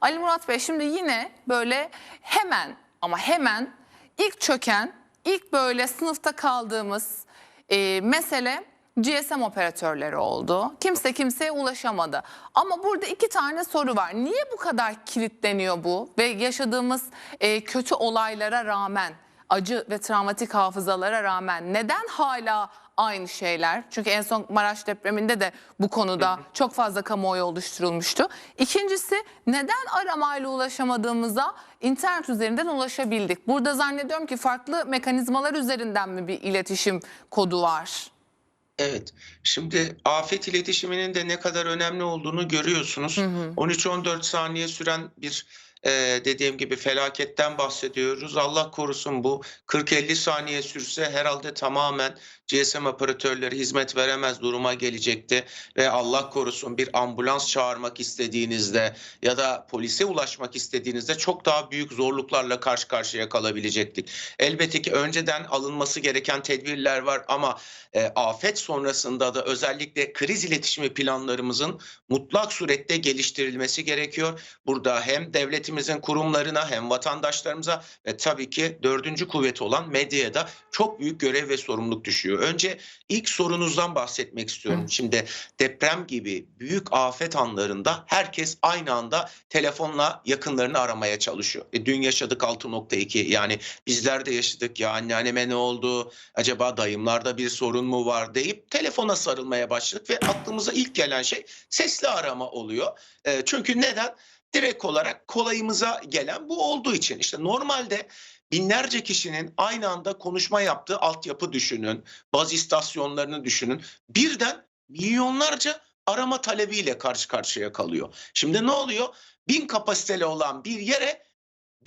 Ali Murat Bey şimdi yine böyle hemen ama hemen ilk çöken, ilk böyle sınıfta kaldığımız e, mesele GSM operatörleri oldu. Kimse kimseye ulaşamadı. Ama burada iki tane soru var. Niye bu kadar kilitleniyor bu ve yaşadığımız e, kötü olaylara rağmen, acı ve travmatik hafızalara rağmen neden hala aynı şeyler? Çünkü en son Maraş depreminde de bu konuda çok fazla kamuoyu oluşturulmuştu. İkincisi neden aramayla ulaşamadığımıza internet üzerinden ulaşabildik? Burada zannediyorum ki farklı mekanizmalar üzerinden mi bir iletişim kodu var? Evet. Şimdi afet iletişiminin de ne kadar önemli olduğunu görüyorsunuz. 13-14 saniye süren bir e, dediğim gibi felaketten bahsediyoruz. Allah korusun bu 40-50 saniye sürse herhalde tamamen GSM operatörleri hizmet veremez duruma gelecekti ve Allah korusun bir ambulans çağırmak istediğinizde ya da polise ulaşmak istediğinizde çok daha büyük zorluklarla karşı karşıya kalabilecektik. Elbette ki önceden alınması gereken tedbirler var ama e, afet sonrasında da özellikle kriz iletişimi planlarımızın mutlak surette geliştirilmesi gerekiyor. Burada hem devletimizin kurumlarına hem vatandaşlarımıza ve tabii ki dördüncü kuvveti olan medyaya da çok büyük görev ve sorumluluk düşüyor. Önce ilk sorunuzdan bahsetmek istiyorum. Hı. Şimdi deprem gibi büyük afet anlarında herkes aynı anda telefonla yakınlarını aramaya çalışıyor. E, dün yaşadık 6.2 yani bizler de yaşadık ya anneanneme ne oldu acaba dayımlarda bir sorun mu var deyip telefona sarılmaya başladık ve aklımıza ilk gelen şey sesli arama oluyor. E, çünkü neden? Direkt olarak kolayımıza gelen bu olduğu için. İşte normalde binlerce kişinin aynı anda konuşma yaptığı altyapı düşünün, baz istasyonlarını düşünün. Birden milyonlarca arama talebiyle karşı karşıya kalıyor. Şimdi ne oluyor? Bin kapasiteli olan bir yere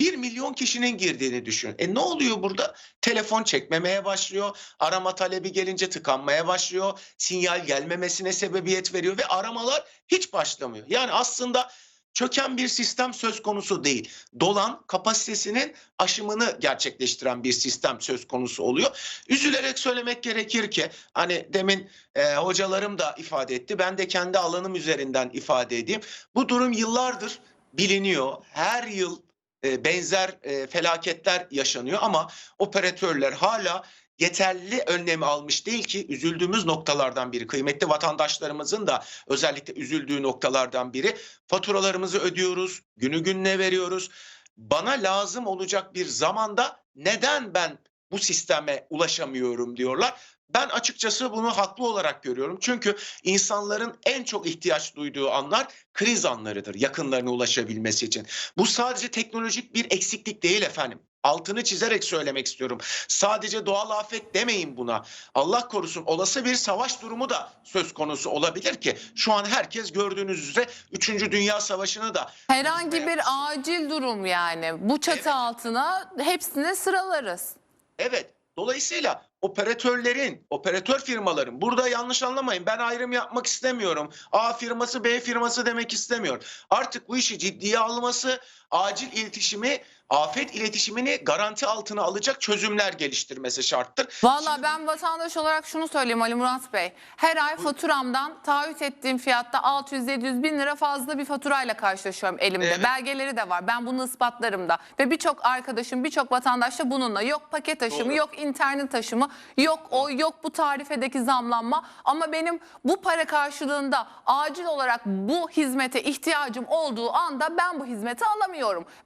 1 milyon kişinin girdiğini düşün. E ne oluyor burada? Telefon çekmemeye başlıyor. Arama talebi gelince tıkanmaya başlıyor. Sinyal gelmemesine sebebiyet veriyor ve aramalar hiç başlamıyor. Yani aslında çöken bir sistem söz konusu değil. Dolan kapasitesinin aşımını gerçekleştiren bir sistem söz konusu oluyor. Üzülerek söylemek gerekir ki hani demin e, hocalarım da ifade etti. Ben de kendi alanım üzerinden ifade edeyim. Bu durum yıllardır biliniyor. Her yıl e, benzer e, felaketler yaşanıyor ama operatörler hala yeterli önlemi almış değil ki üzüldüğümüz noktalardan biri. Kıymetli vatandaşlarımızın da özellikle üzüldüğü noktalardan biri. Faturalarımızı ödüyoruz, günü gününe veriyoruz. Bana lazım olacak bir zamanda neden ben bu sisteme ulaşamıyorum diyorlar. Ben açıkçası bunu haklı olarak görüyorum. Çünkü insanların en çok ihtiyaç duyduğu anlar kriz anlarıdır yakınlarına ulaşabilmesi için. Bu sadece teknolojik bir eksiklik değil efendim. Altını çizerek söylemek istiyorum. Sadece doğal afet demeyin buna. Allah korusun olası bir savaş durumu da söz konusu olabilir ki şu an herkes gördüğünüz üzere 3. Dünya Savaşı'nı da Herhangi bir acil durum yani bu çatı Evet. altına hepsini sıralarız. Evet. Dolayısıyla operatörlerin, operatör firmaların burada yanlış anlamayın. Ben ayrım yapmak istemiyorum. A firması, B firması demek istemiyorum. Artık bu işi ciddiye alması, acil iletişimi, afet iletişimini garanti altına alacak çözümler geliştirmesi şarttır. Valla Şimdi- ben vatandaş olarak şunu söyleyeyim Ali Murat Bey. Her ay faturamdan taahhüt ettiğim fiyatta 600-700 bin lira fazla bir faturayla karşılaşıyorum elimde. Evet. Belgeleri de var. Ben bunu ispatlarım da. Ve birçok arkadaşım, birçok vatandaş da bununla. Yok paket taşımı, Doğru. yok internet taşımı, yok o, yok bu tarifedeki zamlanma. Ama benim bu para karşılığında acil olarak bu hizmete ihtiyacım olduğu anda ben bu hizmeti alamıyorum.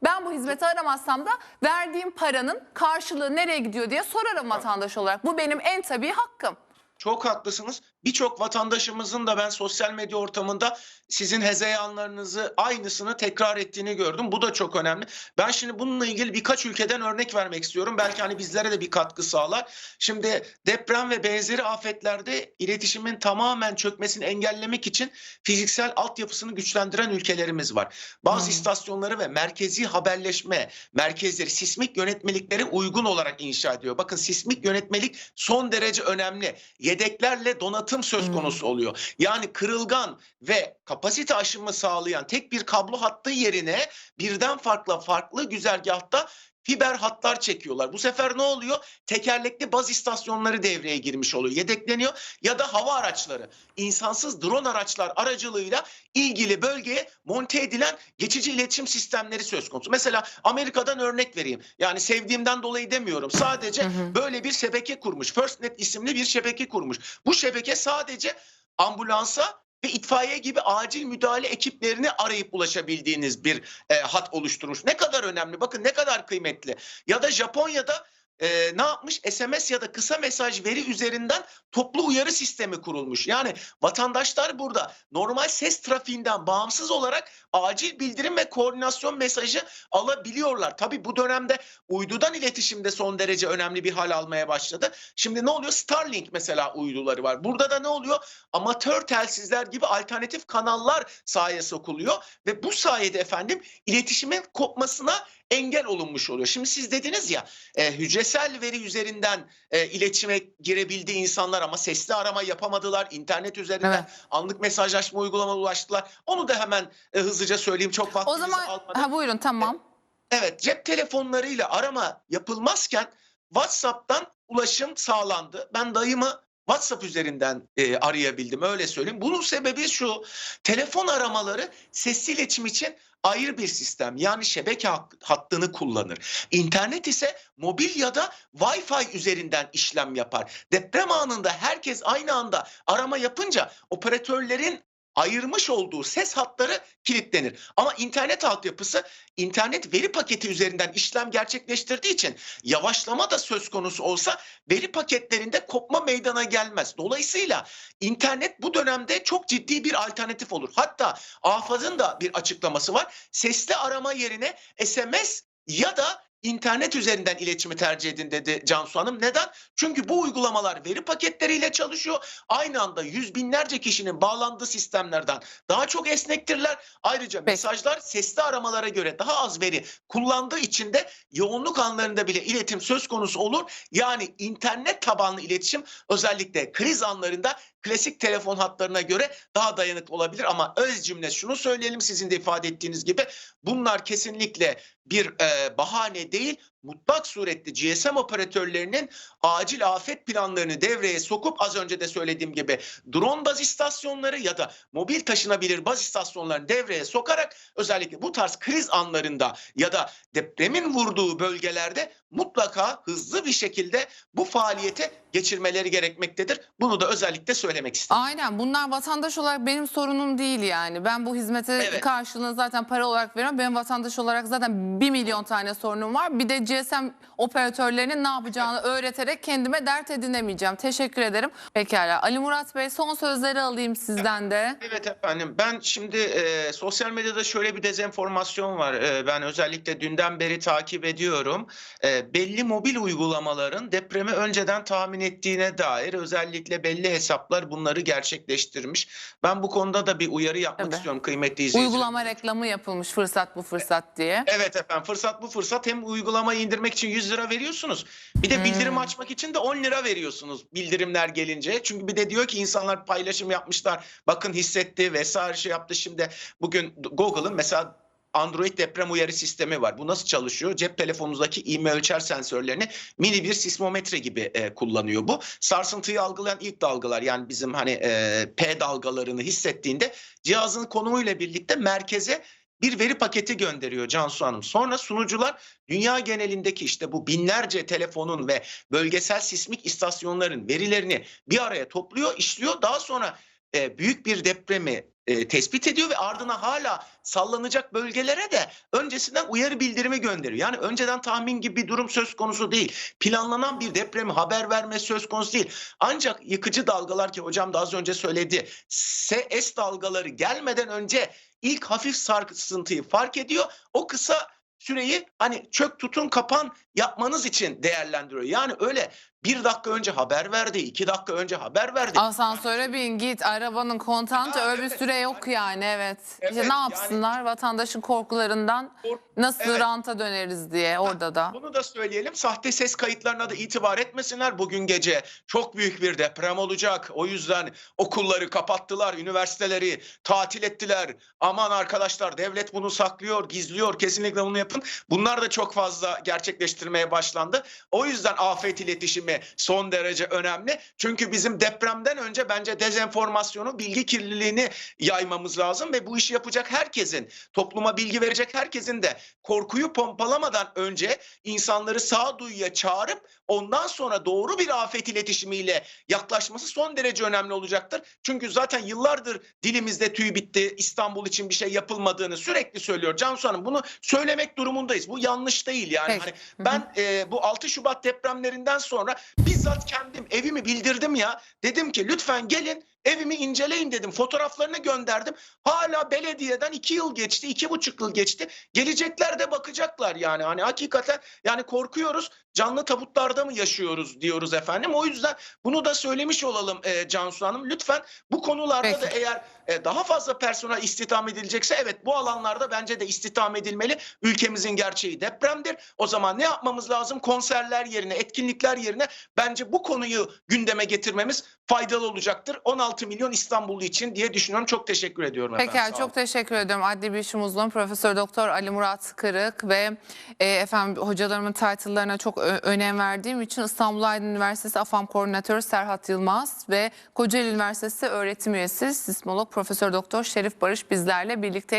Ben bu hizmeti aramazsam da verdiğim paranın karşılığı nereye gidiyor diye sorarım vatandaş olarak. Bu benim en tabii hakkım. Çok haklısınız. Birçok vatandaşımızın da ben sosyal medya ortamında sizin hezeyanlarınızı aynısını tekrar ettiğini gördüm. Bu da çok önemli. Ben şimdi bununla ilgili birkaç ülkeden örnek vermek istiyorum. Belki hani bizlere de bir katkı sağlar. Şimdi deprem ve benzeri afetlerde iletişimin tamamen çökmesini engellemek için fiziksel altyapısını güçlendiren ülkelerimiz var. Bazı Hmm. istasyonları ve merkezi haberleşme merkezleri sismik yönetmeliklere uygun olarak inşa ediyor. Bakın sismik yönetmelik son derece önemli. Yedeklerle donatım söz Hmm. konusu oluyor. Yani kırılgan ve kapasite aşımı sağlayan tek bir kablo hattı yerine birden farklı farklı güzergahta fiber hatlar çekiyorlar. Bu sefer ne oluyor? Tekerlekli baz istasyonları devreye girmiş oluyor. Yedekleniyor ya da hava araçları, insansız drone araçlar aracılığıyla ilgili bölgeye monte edilen geçici iletişim sistemleri söz konusu. Mesela Amerika'dan örnek vereyim. Yani sevdiğimden dolayı demiyorum. Sadece Hı hı. böyle bir şebeke kurmuş. FirstNet isimli bir şebeke kurmuş. Bu şebeke sadece ambulansa ve itfaiye gibi acil müdahale ekiplerini arayıp ulaşabildiğiniz bir e, hat oluşturmuş. Ne kadar önemli bakın ne kadar kıymetli. Ya da Japonya'da e, ne yapmış? SMS ya da kısa mesaj veri üzerinden toplu uyarı sistemi kurulmuş. Yani vatandaşlar burada normal ses trafiğinden bağımsız olarak acil bildirim ve koordinasyon mesajı alabiliyorlar. Tabii bu dönemde uydudan iletişimde son derece önemli bir hal almaya başladı. Şimdi ne oluyor? Starlink mesela uyduları var. Burada da ne oluyor? Amatör telsizler gibi alternatif kanallar sahaya sokuluyor ve bu sayede efendim iletişimin kopmasına engel olunmuş oluyor. Şimdi siz dediniz ya e, hücresel veri üzerinden e, iletişime girebildi insanlar ama sesli arama yapamadılar. İnternet üzerinden Evet. anlık mesajlaşma uygulamalarına ulaştılar. Onu da hemen e, hızlıca söyleyeyim çok O vaktinizi zaman almadan. ha buyurun tamam. Evet cep telefonlarıyla arama yapılmazken WhatsApp'tan ulaşım sağlandı. Ben dayımı WhatsApp üzerinden e, arayabildim öyle söyleyeyim. Bunun sebebi şu telefon aramaları sesli iletişim için ayrı bir sistem yani şebeke hattını kullanır. İnternet ise mobil ya da Wi-Fi üzerinden işlem yapar. Deprem anında herkes aynı anda arama yapınca operatörlerin ayırmış olduğu ses hatları kilitlenir. Ama internet altyapısı internet veri paketi üzerinden işlem gerçekleştirdiği için yavaşlama da söz konusu olsa veri paketlerinde kopma meydana gelmez. Dolayısıyla internet bu dönemde çok ciddi bir alternatif olur. Hatta AFAD'ın da bir açıklaması var. Sesli arama yerine SMS ya da internet üzerinden iletişimi tercih edin dedi Cansu Hanım. Neden? Çünkü bu uygulamalar veri paketleriyle çalışıyor. Aynı anda yüz binlerce kişinin bağlandığı sistemlerden daha çok esnektirler. Ayrıca Peki. mesajlar sesli aramalara göre daha az veri kullandığı için de yoğunluk anlarında bile iletişim söz konusu olur. Yani internet tabanlı iletişim özellikle kriz anlarında klasik telefon hatlarına göre daha dayanıklı olabilir ama öz cümle şunu söyleyelim sizin de ifade ettiğiniz gibi bunlar kesinlikle bir e, bahane değil mutlak surette GSM operatörlerinin acil afet planlarını devreye sokup az önce de söylediğim gibi drone baz istasyonları ya da mobil taşınabilir baz istasyonlarını devreye sokarak özellikle bu tarz kriz anlarında ya da depremin vurduğu bölgelerde mutlaka hızlı bir şekilde bu faaliyete geçirmeleri gerekmektedir. Bunu da özellikle söylemek istedim. Aynen bunlar vatandaş olarak benim sorunum değil yani. Ben bu hizmete Evet. karşılığını zaten para olarak veriyorum. Benim vatandaş olarak zaten 1 milyon tane sorunum var. Bir de GSM operatörlerinin ne yapacağını öğreterek kendime dert edinemeyeceğim. Teşekkür ederim. Pekala. Ali Murat Bey son sözleri alayım sizden de. Evet efendim ben şimdi e, sosyal medyada şöyle bir dezenformasyon var. E, ben özellikle dünden beri takip ediyorum. E, belli mobil uygulamaların depremi önceden tahmin ettiğine dair özellikle belli hesaplar bunları gerçekleştirmiş. Ben bu konuda da bir uyarı yapmak Tabii. istiyorum kıymetli izleyiciler. Uygulama reklamı yapılmış fırsat bu fırsat diye. Evet efendim fırsat bu fırsat hem uygulamayı indirmek için 100 lira veriyorsunuz bir de bildirim açmak için de 10 lira veriyorsunuz bildirimler gelince. Çünkü bir de diyor ki insanlar paylaşım yapmışlar bakın hissetti vesaire şey yaptı şimdi bugün Google'ın mesela Android deprem uyarı sistemi var. Bu nasıl çalışıyor? Cep telefonunuzdaki ivme ölçer sensörlerini mini bir sismometre gibi e, kullanıyor bu. Sarsıntıyı algılayan ilk dalgalar yani bizim hani e, P dalgalarını hissettiğinde cihazın konumuyla birlikte merkeze bir veri paketi gönderiyor Cansu Hanım. Sonra sunucular dünya genelindeki işte bu binlerce telefonun ve bölgesel sismik istasyonların verilerini bir araya topluyor, işliyor. Daha sonra e, büyük bir depremi e, tespit ediyor ve ardına hala sallanacak bölgelere de öncesinden uyarı bildirimi gönderiyor. Yani önceden tahmin gibi bir durum söz konusu değil. Planlanan bir depremi haber verme söz konusu değil. Ancak yıkıcı dalgalar ki hocam da az önce söyledi. S dalgaları gelmeden önce ilk hafif sarsıntıyı fark ediyor. O kısa süreyi hani çök tutun kapan yapmanız için değerlendiriyor. Yani öyle bir dakika önce haber verdi, iki dakika önce haber verdi. Asansöre bin git arabanın kontantı Ha, öyle bir evet. süre yok yani evet. Evet, işte ne yani- yapsınlar vatandaşın korkularından Kork- nasıl Evet. ranta döneriz diye orada da. Bunu da söyleyelim. Sahte ses kayıtlarına da itibar etmesinler. Bugün gece çok büyük bir deprem olacak. O yüzden okulları kapattılar, üniversiteleri tatil ettiler. Aman arkadaşlar devlet bunu saklıyor, gizliyor. Kesinlikle bunu yapın. Bunlar da çok fazla gerçekleştirmeye başlandı. O yüzden afet iletişimi son derece önemli. Çünkü bizim depremden önce bence dezenformasyonu, bilgi kirliliğini yaymamız lazım ve bu işi yapacak herkesin, topluma bilgi verecek herkesin de korkuyu pompalamadan önce insanları sağduyuya çağırıp ondan sonra doğru bir afet iletişimiyle yaklaşması son derece önemli olacaktır. Çünkü zaten yıllardır dilimizde tüy bitti, İstanbul için bir şey yapılmadığını sürekli söylüyor. Cansu Hanım bunu söylemek durumundayız. Bu yanlış değil yani. Peki. Hani ben e, bu 6 Şubat depremlerinden sonra bizzat kendim evimi bildirdim ya. Dedim ki lütfen gelin evimi inceleyin dedim. Fotoğraflarını gönderdim. Hala belediyeden iki yıl geçti, iki buçuk yıl geçti. Gelecekler de bakacaklar yani. Hani hakikaten yani korkuyoruz. Canlı tabutlarda mı yaşıyoruz diyoruz efendim. O yüzden bunu da söylemiş olalım e, Cansu Hanım. Lütfen bu konularda Peki. da eğer e, daha fazla personel istihdam edilecekse evet bu alanlarda bence de istihdam edilmeli. Ülkemizin gerçeği depremdir. O zaman ne yapmamız lazım? Konserler yerine, etkinlikler yerine bence bu konuyu gündeme getirmemiz faydalı olacaktır. 16 milyon İstanbullu için diye düşünüyorum. Çok teşekkür ediyorum efendim. Pekala Sağ olun. çok teşekkür ediyorum. Adli Bilişim Uzmanı Profesör Doktor Ali Murat Kırık ve e, efendim hocalarımın title'larına çok önem verdiğim için İstanbul Aydın Üniversitesi AFAM Koordinatörü Serhat Yılmaz ve Kocaeli Üniversitesi öğretim üyesi sismolog Profesör Doktor Şerif Barış bizlerle birlikteydi.